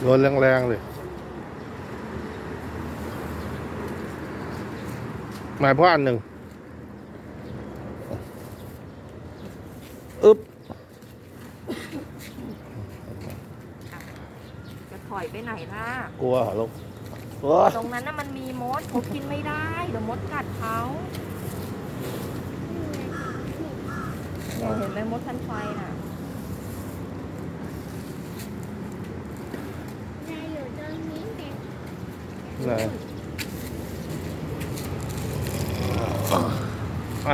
โดนแรงๆเลย หมายพ่ออันหนึ่งอึ๊บจะถอยไปไหนล่ะ กลัวเหรอลูกโอ้ยตรงนั้นน่ะมันมีมดเขากินไม่ได้ เดี๋ยวมดกัดเขาเนี่ยเห็นไหมมดทันไฟน่ะ ได้อยู่ตรงนี้เด็ก ไหนอ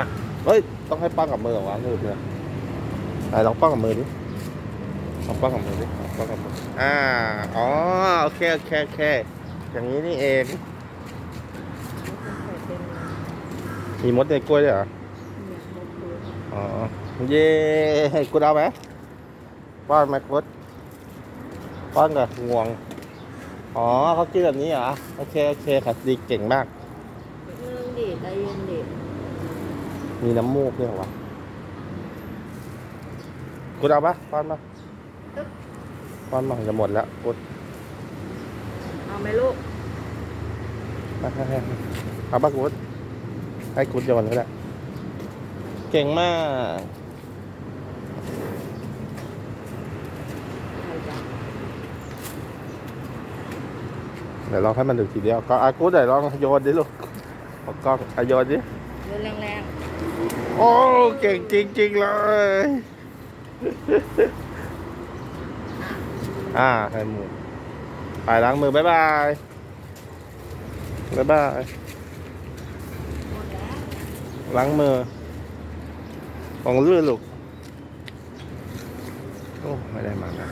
ะเฮ้ย ต้องให้ป้องกับมือเหรอวะมือเนี่ยไหนลองป้องกับมือดิลองป้องกับมือดิลองป้องกับมือ อ่า อ๋อ โอเค โอเค โอเค อย่างนี้นี่เอง มีมดในกล้วยด้วยเหรอ อ๋อ เย่กูเอาไหมป้อนไหมกุดป้อนกับงวง อ๋อเขากินแบบนี้เหรอ โอเค โอเคครับดีเก่งมาก เรื่องดิใจเย็นดิมีน้ำมูกด้วยเหรอวะกุดเอาปะป้อนมาป้อนมาจะหมดแล้วกุดเอาไหมลูกมาให้ให้เอาปะกุดให้กุดโยนก็ได้เก่งมาก เดี๋ยวลองให้มันดูทีเดียวก็อากุดเดี๋ยวลองโยนดิลูกเอากล้องเอาโยนดิเดินแรงโอ้เก่งจริงๆเลยอ่าให้มือไปล้างมือบ๊ายบายบ๊ายบายๆหมดแล้วล้างมือของลื่นลูกโอ้ไม่ได้มานะ